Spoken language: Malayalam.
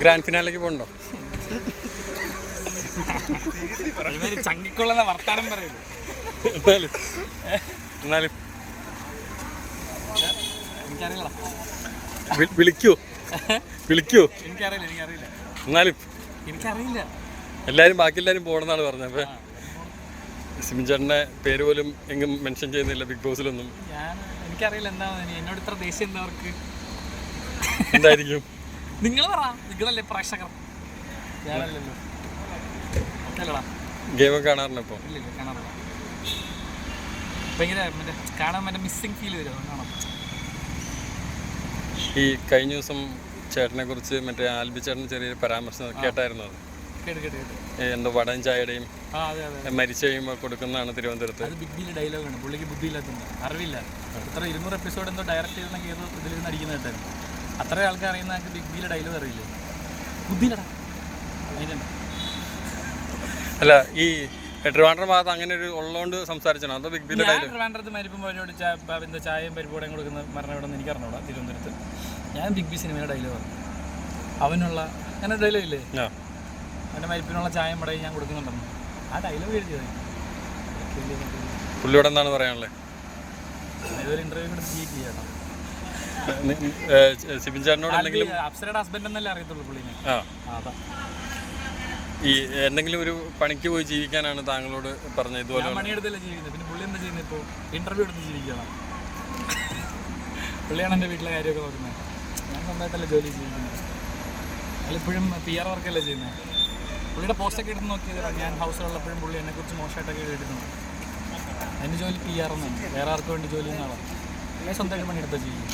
ഗ്രാൻഡ് ഫിനാലേക്ക് പോകണ്ടോ? ചങ്കിക്കൊള്ളുന്ന വർത്താനം പറയുന്നു എന്നാലും എന്നാലും. എനിക്കറിയില്ല. വിളിക്കോ. വിളിക്കോ. എനിക്കറിയില്ല എനിക്കറിയില്ല. എന്നാലും. എനിക്കറിയില്ല. എല്ലാവരും ബാക്കി എല്ലാരും പോണെന്നാണ് പറഞ്ഞത്. അപ്പൊ സിമിൻ പേര് പോലും എങ്ങും മെൻഷൻ ചെയ്യുന്നില്ല ബിഗ് ബോസിലൊന്നും എനിക്കറിയില്ല എന്താ എന്നോട് ഇത്ര ദേഷ്യം എന്താ അവർക്ക്? എന്തായിരിക്കും? നിങ്ങൾ പറ. നിങ്ങളല്ലേ പ്രേക്ഷകർ. ഞാനല്ലല്ലോ. അല്ലടാ ഗെയിമൊക്കെ കാണാറുണ്ട് ഇപ്പോൾ ഇല്ല ഇല്ല കാണാറില്ല. ഭയങ്കര മറ്റേ കാണാൻ മറ്റേ മിസ്സിങ് ഫീൽ വരും കാണാം. ഈ കഴിഞ്ഞ ദിവസം ചേട്ടനെ കുറിച്ച് മറ്റേ ആൽബി ചേട്ടൻ ചെറിയൊരു പരാമർശം കേട്ടായിരുന്നു? അത് കേട്ട് കേട്ട്. കേട്ട് എന്തോ വടൻ ചായയുടെയും ആ അതെ അതെ മരിച്ചു കഴിയുമ്പോൾ കൊടുക്കുന്നതാണ് തിരുവനന്തപുരത്ത്. അത് ബിഗ് ബിയിൽ ഡയലോഗാണ് പുള്ളിക്ക് ബുദ്ധിയില്ലാത്ത അറിവില്ല. ഇത്ര ഇരുന്നൂറ് എപ്പിസോഡ് എന്തോ ഡയറക്റ്റ് ചെയ്തെന്നൊക്കെ ഏതോ ഇതിൽ നിന്ന് അടിക്കുന്ന കേട്ടായിരുന്നു. അത്ര ആൾക്കാർ അറിയുന്ന ആൾക്ക് ബിഗ് ബിയിലെ ഡയലോഗ് അറിയില്ലേ? ബുദ്ധിയിലടാ. അതിനുണ്ട് അല്ല ഈ ട്രിവാൻഡ്രം ഭാഗത്ത് അങ്ങനെ ഒരു ഉള്ളതുകൊണ്ട് സംസാരിച്ചാണ് അതോ ബിഗ് ബിയിലെ ഞാൻ ട്രിവാൻഡ്രത്ത് മരിപ്പും അവരോട് ചാ- പ- എന്താ ചായയും പരിപാടിയും കൊടുക്കുന്ന മരണം ഇവിടെ നിന്ന് എനിക്ക് അറിഞ്ഞൂടാ തിരുവനന്തപുരത്ത്. ഞാൻ ബിഗ് ബി സിനിമയുടെ ഡയലോഗ് പറഞ്ഞു അവനുള്ള അങ്ങനെ ഡയലോഗ് ഇല്ലേ? ആ. അവന്റെ മരിപ്പിനുള്ള ചായയും പടയും ഞാൻ കൊടുക്കുന്നുണ്ടെന്ന്. ആ ഡയലോഗ് എഴുതിയത്. പുള്ളിയോട് എന്താണ് പറയാനുള്ളത് ഇതൊരു ഇന്റർവ്യൂ കൂടെ ജീറ്റ് ചെയ്യാം സിബിൻ ചേട്ടനോട് എന്തെങ്കിലും അപ്സരയുടെ ഹസ്ബൻഡ് എന്നല്ലേ അറിയത്തുള്ളൂ പുള്ളിനെ ആ. ഈ എന്തെങ്കിലും ഒരു പണിക്ക് പോയി ജീവിക്കാനാണ് താങ്കളോട് പറഞ്ഞത് ഇതുപോലെ പണിയെടുത്തല്ലേ ജീവിക്കുന്നത്. പിന്നെ പുള്ളി എന്താ ചെയ്യുന്നത് ഇപ്പോൾ ഇന്റർവ്യൂ എടുത്ത് ജീവിക്കണം. പുള്ളിയാണ് എന്റെ വീട്ടിലെ കാര്യമൊക്കെ നോക്കുന്നത്. ഞാൻ സ്വന്തമായിട്ടല്ലേ ജോലി ജീവിക്കുന്നത് അതിലിപ്പോഴും പി ആർ വർക്കല്ലേ ചെയ്യുന്നത് പുള്ളിയുടെ പോസ്റ്റൊക്കെ എടുത്ത് നോക്കിയതാണ് ഞാൻ ഹൗസിലുള്ളപ്പോഴും പുള്ളി എന്നെക്കുറിച്ച് മോശമായിട്ടൊക്കെ കേട്ടിട്ടുണ്ട്. എന്റെ ജോലി പി ആർ എന്നാണ് വേറെ ആർക്കും വേണ്ടി ജോലി എന്നാണ് ഞാൻ സ്വന്തമായിട്ട് പണിയെടുത്താൽ ചെയ്യും